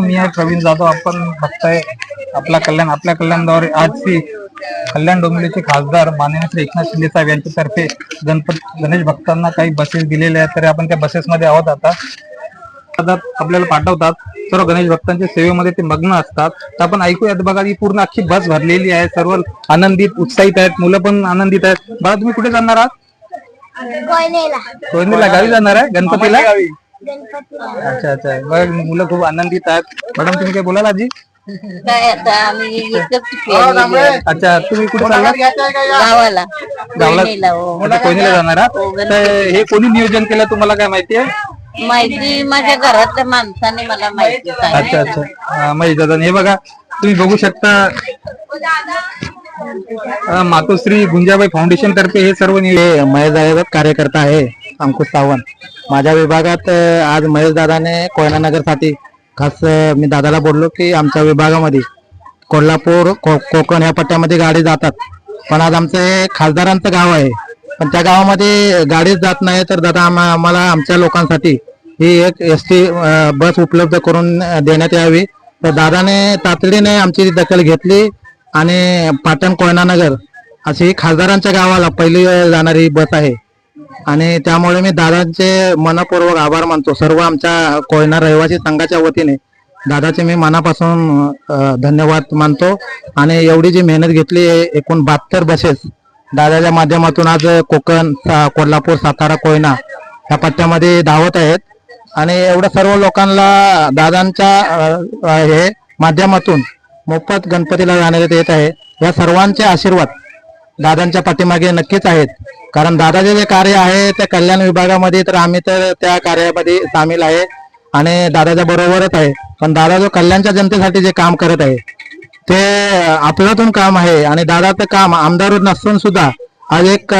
मी आहे प्रवीण जाधव आपण बघताय. आपला कल्याण आपल्या कल्याणद्वारे आजची कल्याण डोंबिवलीचे खासदार माननीय श्री एकनाथ शिंदे साहेब यांच्यातर्फे गणपत गणेश भक्तांना काही बसेस दिलेल्या आहेत तरी आपण त्या बसेसमध्ये आहोत आता. आपल्याला पाठवतात. सर्व गणेश भक्तांच्या सेवेमध्ये ते मग्न असतात. तर आपण ऐकूयात बघा ही पूर्ण अख्खी बस भरलेली आहे. सर्व आनंदित उत्साहित आहेत. मुलं पण आनंदित आहेत. बघा तुम्ही कुठे जाणार आहात? कोयनेला. कोयनेला गावी जाणार आहे? गणपतीला? गणपतीला अच्छा अच्छा. बघा मुलं खूप आनंदित आहेत. मॅडम तुम्ही काय बोलाल आजी? काय आता आम्ही एकच केलेली आहे. अच्छा तुम्ही कुठे चालला गावाला. गावाला. बहिणीला, हो. अच्छा, कोयनेला जाणार आहात? हो, तर हे कोणी नियोजन केलं तुम्हाला काय माहिती आहे? माहिती माझ्या घरातल्या माणसाने मला माहिती अच्छा सांगितली अच्छा महेश दादा. हे बघा तुम्ही बघू शकता अं, मातोश्री गुंजाबाई फाउंडेशन तर्फे हे सर्व नियोजन महेश कार्यकर्ता आहे अंकुश सावंत. माझ्या विभागात आज महेश दादाने कोयना नगरसाठी खास मी दादाला बोललो की आमच्या विभागामध्ये कोल्हापूर को- कोकण या पट्ट्यामध्ये गाडी जातात. पण आज आमचं हे खासदारांचं गाव आहे. पण त्या गावामध्ये गाडीच जात नाही तर दादा आम्हाला आमच्या लोकांसाठी ही एक एस टी बस उपलब्ध करून देण्यात यावी. तर दादाने तातडीने आमची दखल घेतली आणि पाटण कोयनानगर अशी खासदारांच्या गावाला पहिली जाणारी बस आहे. आणि त्यामुळे मी दादांचे मनपूर्वक आभार मानतो. सर्व आमच्या कोयना रहिवासी संघाच्या वतीने दादाचे मी मनापासून धन्यवाद मानतो. आणि एवढी जी मेहनत घेतली एकूण बहात्तर बसेस दादाच्या माध्यमातून आज कोकण कोल्हापूर सातारा कोयना या पट्ट्यामध्ये धावत आहेत. आणि एवढ्या सर्व लोकांना दादांच्या हे माध्यमातून मोफत गणपतीला जाण्यात येत आहे. या सर्वांचे आशीर्वाद दादांच्या पाठीमागे नक्कीच आहेत. कारण दादाचे जे कार्य आहे ते कल्याण विभागामध्ये तर आम्ही तर त्या कार्यामध्ये सामील आहे आणि दादाच्या बरोबरच आहे. पण दादा जो कल्याणच्या जनतेसाठी जे काम करत आहे ते आपल्यातून काम आहे आणि दादाचं काम आमदार नसून सुद्धा आज एक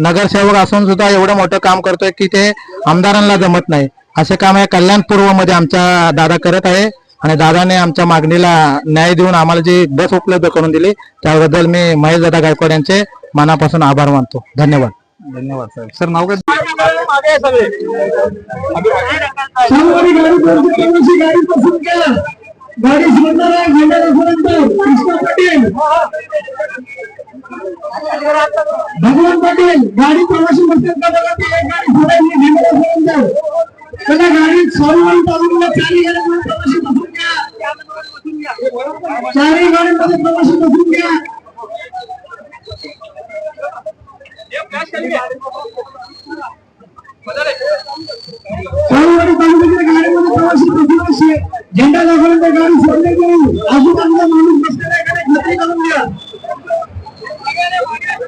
नगरसेवक असून सुद्धा एवढं मोठं काम करतोय की ते आमदारांना जमत नाही. असे काम हे कल्याण पूर्वमध्ये आमच्या दादा करत आहे. आणि दादाने आमच्या मागणीला न्याय देऊन आम्हाला जी बस उपलब्ध करून दिली त्याबद्दल मी महेश दादा गायकवाड यांचे मनापासून आभार मानतो. धन्यवाद. धन्यवाद साहेब. सर नाव काय? भगवान पाटील गाडी प्रवासी गाडी तालुक्याला चारही गाड्यांमध्ये प्रवासी बसून घ्या. सावंतवाडी तालुक्याच्या गाडीमध्ये प्रवासी बसून झेंडा दाखवल्यानंतर गाडी सोडण्यात येईल आजूबाजूला माणूस बसलेला आहे खात्री करून घ्या.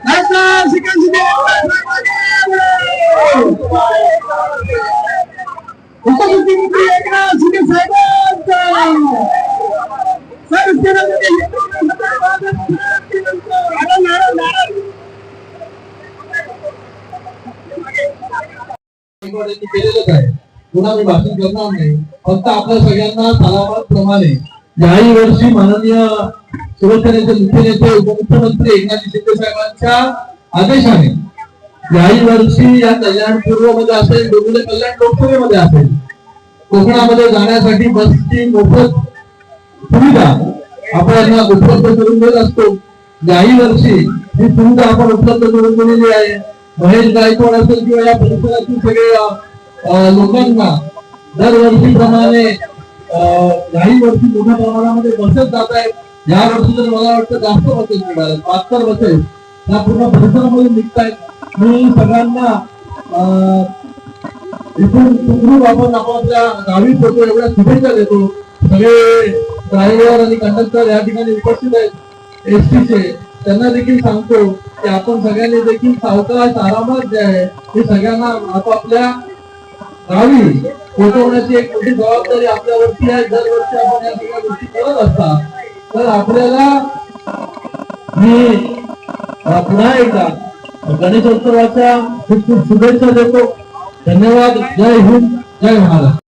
खासदार श्रीकांत उपमुख्यमंत्री एकनाथ शिंदे साहेबांचा. केलेलंच आहे. पुन्हा मी भाषण करणार नाही. फक्त आपल्या सगळ्यांना सलामत प्रमाणे. याही वर्षी माननीय शिवसेनेचे मुख्य नेते उपमुख्यमंत्री एकनाथ शिंदे साहेबांच्या आदेशाने याही वर्षी या कल्याण पूर्वमध्ये असेल डोंबिवली कल्याण लोकसभेमध्ये असेल कोकणामध्ये जाण्यासाठी बसची मोफत सुविधा आपल्याला उपलब्ध करून देत असतो. याही वर्षी ही सुविधा आपण उपलब्ध करून दिलेली आहे. महेश गायकवाड असेल किंवा या परिसरातील सगळे लोकांना दरवर्षीप्रमाणे अं, याही वर्षी मोठ्या प्रमाणामध्ये बसेस जात आहेत. या वर्षी तर मला वाटतं जास्त बसेस मिळाले. बहात्तर बसेस या पूर्ण परिसरामध्ये निघतायत. मी सगळ्यांना इथून सुखरूप आपण आपापल्या गावी पोहोचतो एवढ्या शुभेच्छा देतो. सगळे ड्रायव्हर आणि कंडक्टर या ठिकाणी उपस्थित आहेत. एस चे त्यांना देखील सांगतो की आपण सगळ्यांनी देखील सावकाश आरामात जे आहे हे सगळ्यांना आपापल्या गावी पोहोचवण्याची एक मोठी जबाबदारी आपल्यावरती आहे. दरवर्षी आपण या सगळ्या गोष्टी करत असतात. तर आपल्याला मी पुन्हा एकदा गणेशोत्सवाच्या खूप खूप शुभेच्छा देतो. धन्यवाद. जय हिंद. जय महाराज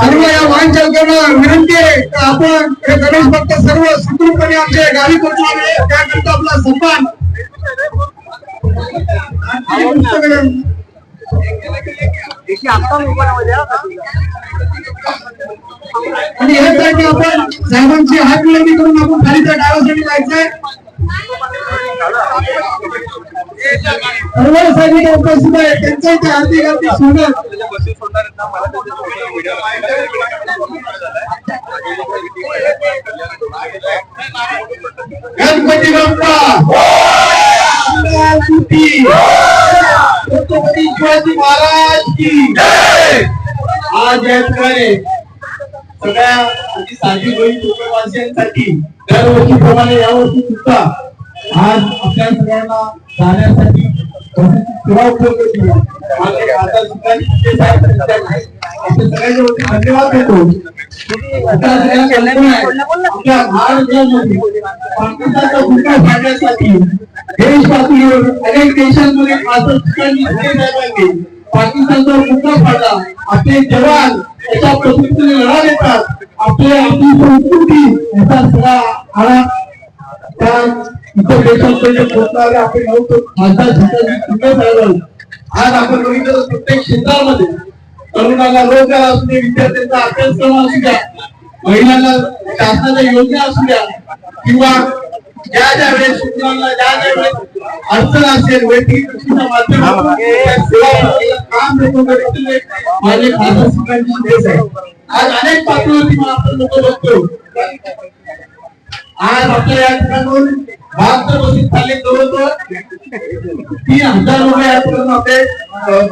सर्व या वाहन चालकांना विनंती आहे की आपण हे गणेश भक्त सर्व सुखरूपणे आमच्या गाडी पोहोचवावे. त्याकरता आपला सन्मान. आणि पुस्तकं- आणि यासाठी आपण साहेबांची हात विनंती करून आपण खालीच्या त्या जायचंय. सर्व साहेब उपस्थित आहे. त्यांचं इथे हार्दिक हार्दिक स्वागत. गणपती बाप्पा. छत्रपती शिवाजी महाराज की. आज या ठिकाणी सगळ्या साधी होईल कुटुंबवासियांसाठी दरवर्षीप्रमाणे यावर्षी सुद्धा आज आपल्या सगळ्यांना जाण्यासाठी सेवा उपलब्ध केली. सगळ्यांच्या धन्यवाद देतो. आपल्या पाकिस्तानचा भूमिका पाडण्यासाठी देश पातळीवर अनेक देशांमध्ये खासदार सुकांत पाकिस्तानचा मुद्दा पाडला आपले जवान त्याच्या प्रकृतीने लढा देतात. आपले आपली संस्कृती याचा सगळा आळा त्या इतर देशांमध्ये पोहोचणारे आपण नव्हतो खासदार शिंदे आज आपण बघितलं प्रत्येक क्षेत्रामध्ये तरुणांना रोजगार असू दे विद्यार्थ्यांचा अभ्यासक्रम असू द्या महिलांना शासनाच्या योजना असू द्या किंवा ज्या ज्या वेळेस ज्या ज्या वेळेस अडचण असेल वैयक्तिक दृष्टीच्या माध्यमातून काम माझे आहे आज अनेक पातळीवरती आपण लोक बघतो आज आपल्या या ठिकाणून बहात्तर बसेस चालले जवळजवळ तीन हजार लोक यापर्यंत आपले अं,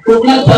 कोकणात